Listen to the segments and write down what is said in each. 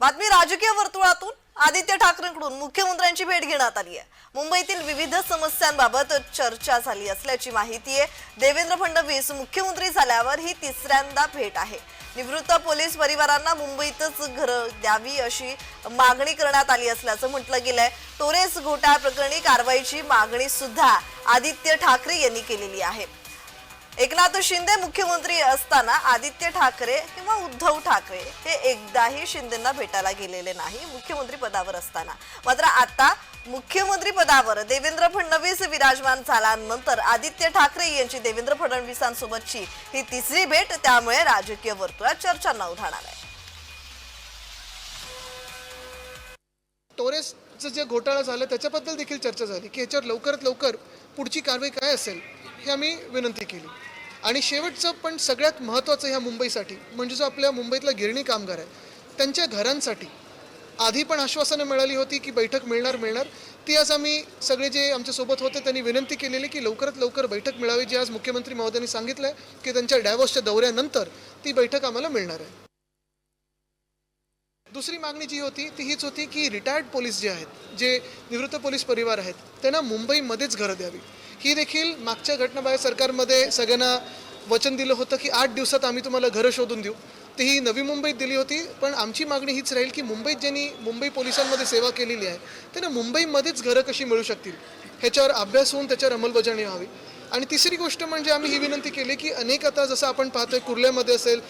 बातमी राजकीय वर्तुळातून आदित्य ठाकरेंकडून मुख्यमंत्र्यांची भेट घेण्यात आली आहे. मुंबईतील विविध समस्यांबाबत चर्चा झाली असल्याची माहिती आहे. देवेंद्र फडणवीस मुख्यमंत्री झाल्यावर ही तिसऱ्यांदा भेट आहे. निवृत्त पोलीस परिवारांना मुंबईतच घरं द्यावी अशी मागणी करण्यात आली असल्याचं म्हटलं गेलंय. टोरेस घोटाळा प्रकरणी कारवाईची मागणी सुद्धा आदित्य ठाकरे यांनी केलेली आहे. एकनाथ शिंदे मुख्यमंत्री असताना आदित्य ठाकरे किंवा उद्धव ठाकरे हे एकदाही शिंदेना भेटायला गेलेले नाही मुख्यमंत्री पदावर असताना. मात्र आता मुख्यमंत्री पदावर देवेंद्र फडणवीस विराजमान झाल्यानंतर आदित्य ठाकरे यांची देवेंद्र फडणवीसांसोबतची ही तिसरी भेट त्यामुळे राजकीय वर्तुळात चर्चांना उधाणार आहे. टोरेसचं जे घोटाळा झालं त्याच्याबद्दल देखील चर्चा झाली की याच्यावर लवकरात लवकर पुढची कारवाई काय असेल? हे आम्ही विनंती केली. आणि शेवटचं पण सगळ्यात महत्त्वाचं ह्या मुंबईसाठी म्हणजे जो आपल्या मुंबईतला गिरणी कामगार आहे त्यांच्या घरांसाठी आधी पण आश्वासनं मिळाली होती की बैठक मिळणार मिळणार. ती आज आम्ही सगळे जे आमच्यासोबत होते त्यांनी विनंती केलेली की लवकरात लवकर बैठक मिळावी जी आज मुख्यमंत्री महोदयांनी सांगितलं आहे की त्यांच्या डॅवॉसच्या दौऱ्यानंतर ती बैठक आम्हाला मिळणार आहे. दुसरी मागणी जी होती ती हीच होती की रिटायर्ड पोलीस जे आहेत जे निवृत्त पोलीस परिवार आहेत त्यांना मुंबईमध्येच घरं द्यावी. ही देखील मागच्या घटनाबाह्य सरकारमध्ये सगळ्यांना वचन दिलं होतं की आठ दिवसात आम्ही तुम्हाला घरं शोधून देऊ. ती ही नवी मुंबईत दिली होती पण आमची मागणी हीच राहील की मुंबईत ज्यांनी मुंबई पोलिसांमध्ये सेवा केलेली आहे त्यांना मुंबईमध्येच घरं कशी मिळू शकतील? ह्याच्यावर अभ्यास होऊन त्याच्यावर अंमलबजावणी व्हावी. आणि तिसरी गोष्ट म्हणजे आम्ही ही विनंती केली की अनेक आता जसं आपण पाहतोय कुर्ल्यामध्ये असेल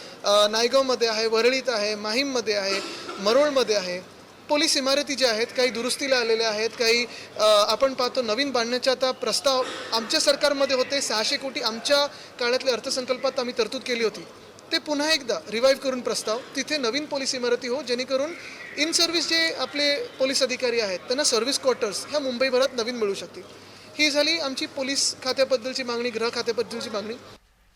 नायगावमध्ये आहे वरळीत आहे माहीममध्ये आहे मरोळमध्ये आहे. पोलीस इमारती ज्या आहेत काही दुरुस्तीला आलेल्या आहेत काही आपण पाहतो नवीन बांधण्याचे आता प्रस्ताव आमच्या सरकारमध्ये होते. सहाशे कोटी आमच्या काळातल्या अर्थसंकल्पात आम्ही तरतूद केली होती. ते पुन्हा एकदा रिवाईव्ह करून प्रस्ताव. तिथे नवीन पोलीस इमारती हो जेणेकरून इन सर्व्हिस जे आपले पोलीस अधिकारी आहेत त्यांना सर्व्हिस क्वार्टर्स ह्या मुंबईभरात नवीन मिळू शकतील. ही झाली आमची पोलीस खात्याबद्दलची मागणी गृह खात्याबद्दलची मागणी.